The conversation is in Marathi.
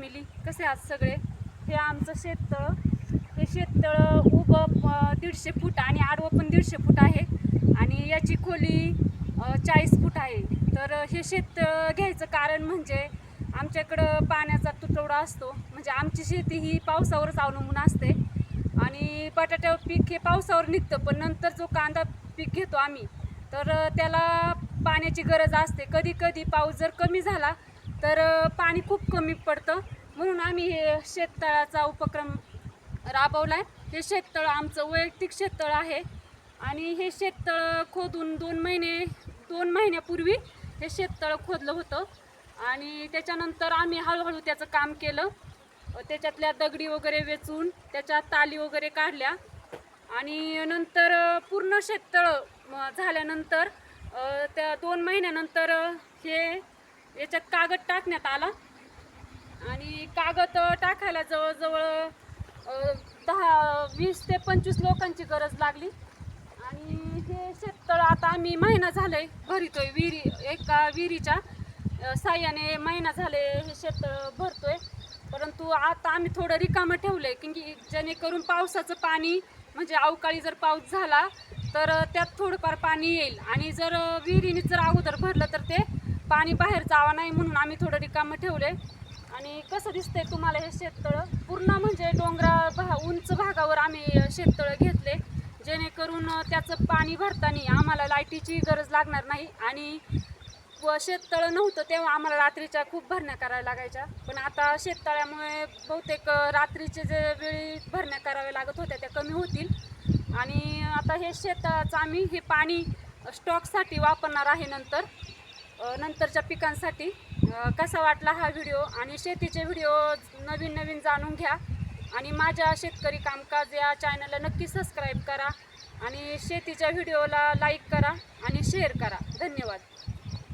फॅमिली कसे आहात सगळे? हे आमचं शेततळ. हे शेततळ उभं दीडशे फूट आणि आडवं पण दीडशे फूट आहे. आणि याची खोली चाळीस फूट आहे. तर हे शेततळ घ्यायचं कारण म्हणजे आमच्याकडं पाण्याचा तुटवडा असतो. म्हणजे आमची शेती ही पावसावरच अवलंबून असते. आणि बटाट्यावर पीक हे पावसावर निघतं पण नंतर जो कांदा पीक घेतो आम्ही तर त्याला पाण्याची गरज असते. कधी कधी पाऊस जर कमी झाला तर पाणी खूप कमी पडतं. म्हणून आम्ही हे शेततळाचा उपक्रम राबवला आहे हे शेततळ आमचं वैयक्तिक शेततळ आहे. आणि हे शेततळ खोदून दोन महिने दोन महिन्यापूर्वी हे शेततळ खोदलं होतं. आणि त्याच्यानंतर आम्ही हळूहळू त्याचं काम केलं. त्याच्यातल्या दगडी वगैरे वेचून त्याच्या ताली वगैरे काढल्या. आणि नंतर पूर्ण शेततळ म, झाल्यानंतर त्या दोन महिन्यानंतर हे याच्यात कागद टाकण्यात आला. आणि कागद टाकायला जवळजवळ दहा वीस ते पंचवीस लोकांची गरज लागली. आणि हे शेततळ आता आम्ही महिना झालंय भरितोय विहिरी एका विहिरीच्या साह्याने महिना झाले हे शेततळ भरतोय. परंतु आता आम्ही थोडं रिकामं आहे की जेणेकरून पावसाचं पाणी म्हणजे अवकाळी जर पाऊस झाला तर त्यात थोडंफार पाणी येईल. आणि जर विहिरीने जर अगोदर भरलं तर ते पाणी बाहेर जावं नाही म्हणून आम्ही थोडं रिकामं ठेवले. आणि कसं दिसतंय तुम्हाला हे शेततळं? पूर्ण म्हणजे डोंगरा भा उंच भागावर आम्ही शेततळं घेतले. जेणेकरून त्याचं पाणी भरताना आम्हाला लाईटीची गरज लागणार नाही. आणि व शेततळं नव्हतं तेव्हा आम्हाला रात्रीच्या खूप भरण्या करायला लागायच्या. पण आता शेततळ्यामुळे बहुतेक रात्रीचे जे वेळी भरण्या कराव्या लागत होत्या त्या कमी होतील. आणि आता हे शेताचं आम्ही हे पाणी स्टॉकसाठी वापरणार आहे नंतर. नंतरच्या पिकांसाठी. कसा वाटला हा व्हिडिओ? आणि शेतीचे व्हिडिओ नवीन नवीन जाणून घ्या. आणि माझ्या शेतकरी कामकाज या चॅनलला नक्की सबस्क्राईब करा. आणि शेतीच्या व्हिडिओला लाईक करा आणि शेअर करा. धन्यवाद.